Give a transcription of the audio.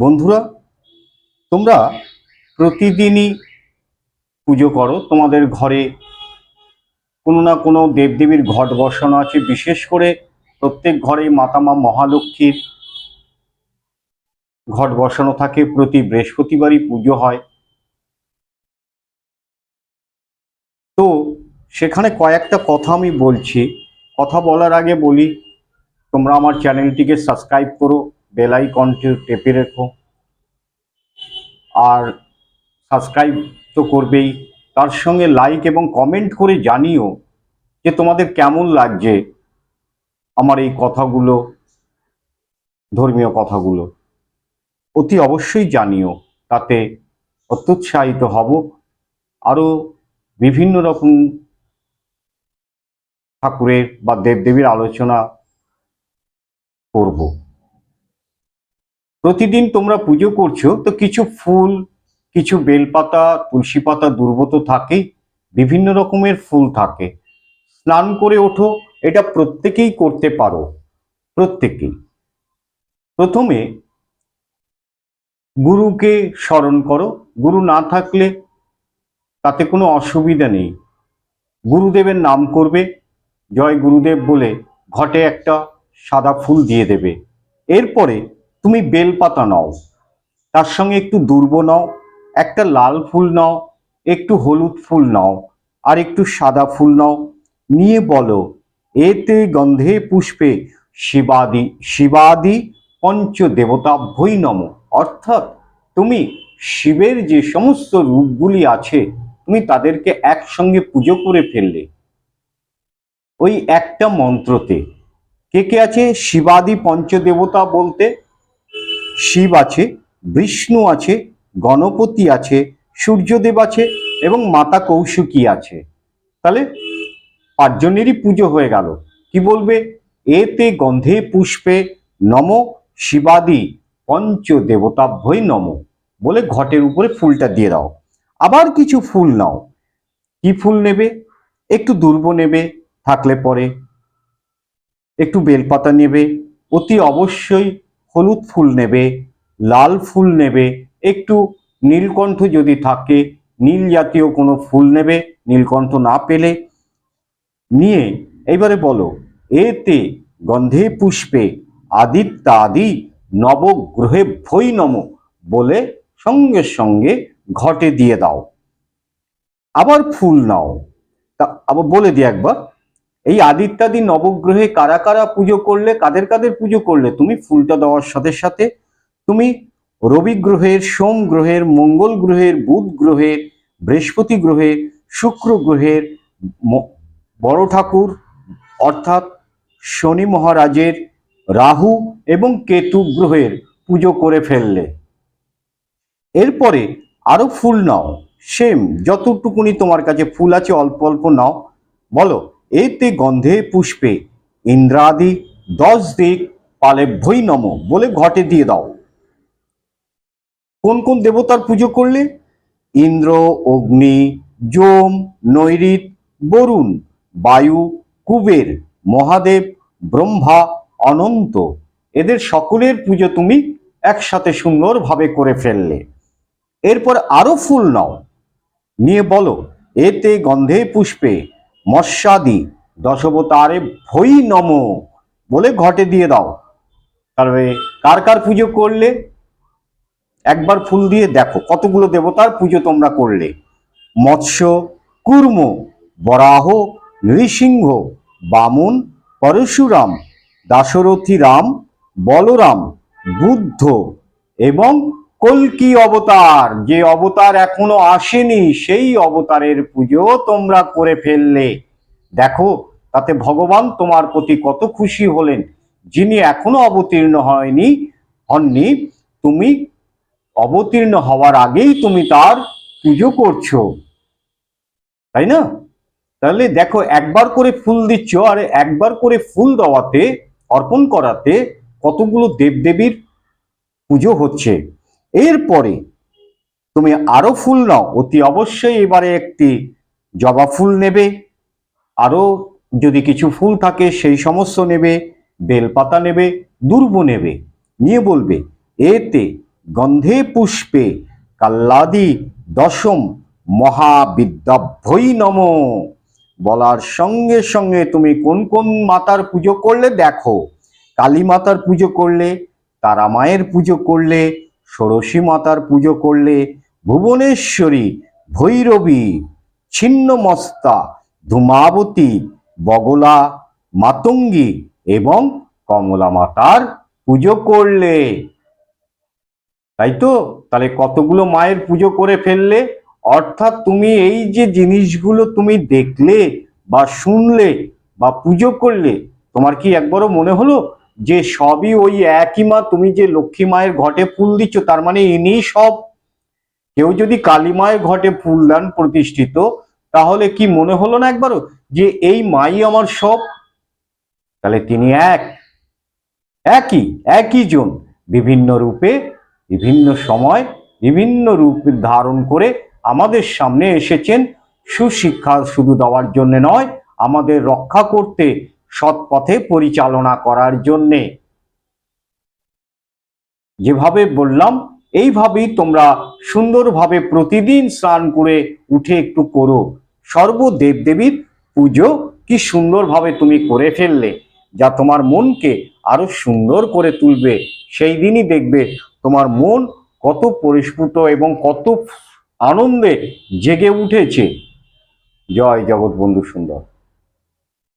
বন্ধুরা, তোমরা প্রতিদিনই পুজো করো। তোমাদের ঘরে কোনো না কোনো দেবদেবীর ঘট বসানো আছে। বিশেষ করে প্রত্যেক ঘরে মাতামা মহালক্ষ্মীর ঘট বসানো থাকে। প্রতি বৃহস্পতিবারই পুজো হয়। তো সেখানে কয়েকটা কথা আমি বলছি। কথা বলার আগে বলি, তোমরা আমার চ্যানেলটিকে সাবস্ক্রাইব করো। বেল আইকনটি টেপে রেখো। আর সাবস্ক্রাইব তো করবেই। তার সঙ্গে লাইক এবং কমেন্ট করে জানিও যে তোমাদের কেমন লাগছে আমার এই কথাগুলো, ধর্মীয় কথাগুলো। অতি অবশ্যই জানিও, তাতে অত্যুৎসাহিত হব। আরও বিভিন্ন রকম ঠাকুরের বা দেবদেবীর আলোচনা করব। প্রতিদিন তোমরা পুজো করছ, তো কিছু ফুল, কিছু বেলপাতা, তুলসী পাতা, দুর্বত থাকেই বিভিন্ন রকমের ফুল থাকে। স্নান করে ওঠো, এটা প্রত্যেকেই করতে পারো, প্রত্যেকেই। প্রথমে গুরুকে স্মরণ করো, গুরু না থাকলে তাতে কোনো অসুবিধা নেই। গুরুদেবের নাম করবে, জয় গুরুদেব বলে ঘটে একটা সাদা ফুল দিয়ে দেবে। এরপরে তুমি বেলপাতা নাও, তার সঙ্গে একটু দুর্ব নাও, একটা লাল ফুল নাও, একটু হলুদ ফুল নাও, আর একটু সাদা ফুল নাও। নিয়ে বলো, এতে গন্ধে পুষ্পে শিবাদি শিবাদি পঞ্চ দেবতাভ্যই নম। অর্থাৎ তুমি শিবের যে সমস্ত রূপগুলি আছে, তুমি তাদেরকে একসঙ্গে পুজো করে ফেললে। ওই একটা মন্ত্রতে, কে কে আছে? শিবাদি পঞ্চদেবতা বলতে শিব আছে, বিষ্ণু আছে, গণপতি আছে, সূর্যদেব আছে এবং মাতা কৌশিকী আছে। তাহলে পাঁচজনেরই পুজো হয়ে গেল। কি বলবে? এতে গন্ধে পুষ্পে নম শিবাদি পঞ্চ দেবতাভ্যই নম বলে ঘটের উপরে ফুলটা দিয়ে দাও। আবার কিছু ফুল নাও। কি ফুল নেবে? একটু দুর্ব নেবে, থাকলে পরে। একটু বেলপাতা নেবে। অতি অবশ্যই হলুদ ফুল নেবে, লাল ফুল নেবে, একটু নীলকণ্ঠ যদি থাকে, নীল জাতীয় কোনো ফুল নেবে, নীলকণ্ঠ না পেলে, নিয়ে এইবারে বলো, এতে গন্ধে পুষ্পে আদিত্যাদি নবগ্রহে ভৈ নম বলে সঙ্গে সঙ্গে ঘটে দিয়ে দাও। আবার ফুল নাও। তা আবার বলে দিই একবার এই আদিত্যাদি নবগ্রহে কারা কারা পুজো করলে, কাদের কাদের পুজো করলে? তুমি ফুলটা দেওয়ার সাথে সাথে তুমি রবি গ্রহের, সোম গ্রহের, মঙ্গল গ্রহের, বুধ গ্রহের, বৃহস্পতি গ্রহের, শুক্র গ্রহের বড় ঠাকুর, অর্থাৎ শনি মহারাজের রাহু এবং কেতু গ্রহের পুজো করে ফেললে। এরপরে আরও ফুল নাও। সেম, যতটুকুনি তোমার কাছে ফুল আছে, অল্প অল্প নাও। বলো এতে গন্ধে পুষ্পে, ইন্দ্রাদি দশ দিক পালে ভৈ নম বলে ঘটে দিয়ে দাও। কোন কোন দেবতার পুজো করলে? ইন্দ্র, অগ্নি, যম নৈরিত বরুণ, বায়ু, কুবের, মহাদেব, ব্রহ্মা, অনন্ত, এদের সকলের পুজো তুমি একসাথে সুন্দরভাবে করে ফেললে। এরপর আরও ফুল নাও। নিয়ে বলো, এতে গন্ধে পুষ্পে মৎস্যাদি দশবতারে ভৈ নম বলে ঘটে দিয়ে দাও। তারপরে কার কার পুজো করলে? একবার ফুল দিয়ে দেখো, কতগুলো দেবতার পুজো তোমরা করলে। মৎস্য, কুর্ম, বরাহ, নৃসিংহ, বামন, পরশুরাম দাশরথী রাম বলরাম, বুদ্ধ এবং কল্কি অবতার? যে অবতার এখনও আসেনি, সেই অবতারের পুজো তোমরা করে ফেললে। দেখো, তাতে ভগবান তোমার প্রতি কত খুশি হলেন। যিনি এখনও অবতীর্ণ হয়নি, হননি, তুমি অবতীর্ণ হওয়ার আগেই তুমি তার পুজো করছ। তাই না? তাহলে দেখো, একবার করে ফুল দিচ্ছ, আর একবার করে ফুল দেওয়াতে, অর্পণ করাতে কতগুলো দেবদেবীর পুজো হচ্ছে। এরপরে তুমি আরও ফুল নাও, অতি অবশ্যই এবারে একটি জবা ফুল নেবে। আরও যদি কিছু ফুল থাকে, সেই সমস্ত নেবে, বেলপাতা নেবে, দুর্ব নেবে। নিয়ে বলবে, এতে গন্ধে পুষ্পে কাল্লাদি দশম মহাবিদ্যাভ্যই নম। বলার সঙ্গে সঙ্গে তুমি কোন কোন মাতার পুজো করলে, দেখো। কালী মাতার পুজো করলে, তারা মায়ের পুজো করলে ষোড়শী মাতার পুজো করলে ভুবনেশ্বরী ভৈরবী, ছিন্নমস্তা, ধূমাবতী, বগলা, মাতঙ্গী এবং কমলা মাতার পুজো করলে। তাই তো তাহলে কতগুলো মায়ের পুজো করে ফেললে? অর্থাৎ তুমি এই যে জিনিসগুলো তুমি দেখলে বা শুনলে বা পুজো করলে, তোমার কি একবারও মনে হলো? যে সবই ওই একই মা, তুমি যে লক্ষ্মী মায়ের ঘটে ফুল দিচ্ছ, তার মানে ইনি সব। কেউ যদি কালী মায়ের ঘটে ফুল দেন প্রতিষ্ঠিত, তাহলে কি মনে হলো না একবারও যে এই মাই আমার সব? তাহলে তিনি এক। একই একই জন। বিভিন্ন রূপে, বিভিন্ন সময়, বিভিন্ন রূপ ধারণ করে আমাদের সামনে এসেছেন। সুশিক্ষা শুধু দেওয়ার জন্য নয়, আমাদের রক্ষা করতে সৎ পথে পরিচালনা করার জন্যে। যেভাবে বললাম, এইভাবেই তোমরা সুন্দরভাবে প্রতিদিন স্নান করে উঠে একটু করো। সর্ব দেবদেবীর পুজো কি সুন্দরভাবে তুমি করে ফেললে, যা তোমার মনকে আরও সুন্দর করে তুলবে, সেই দিনই দেখবে তোমার মন কত পরিস্ফুট এবং কত আনন্দে জেগে উঠেছে। জয় জগৎ বন্ধু সুন্দর।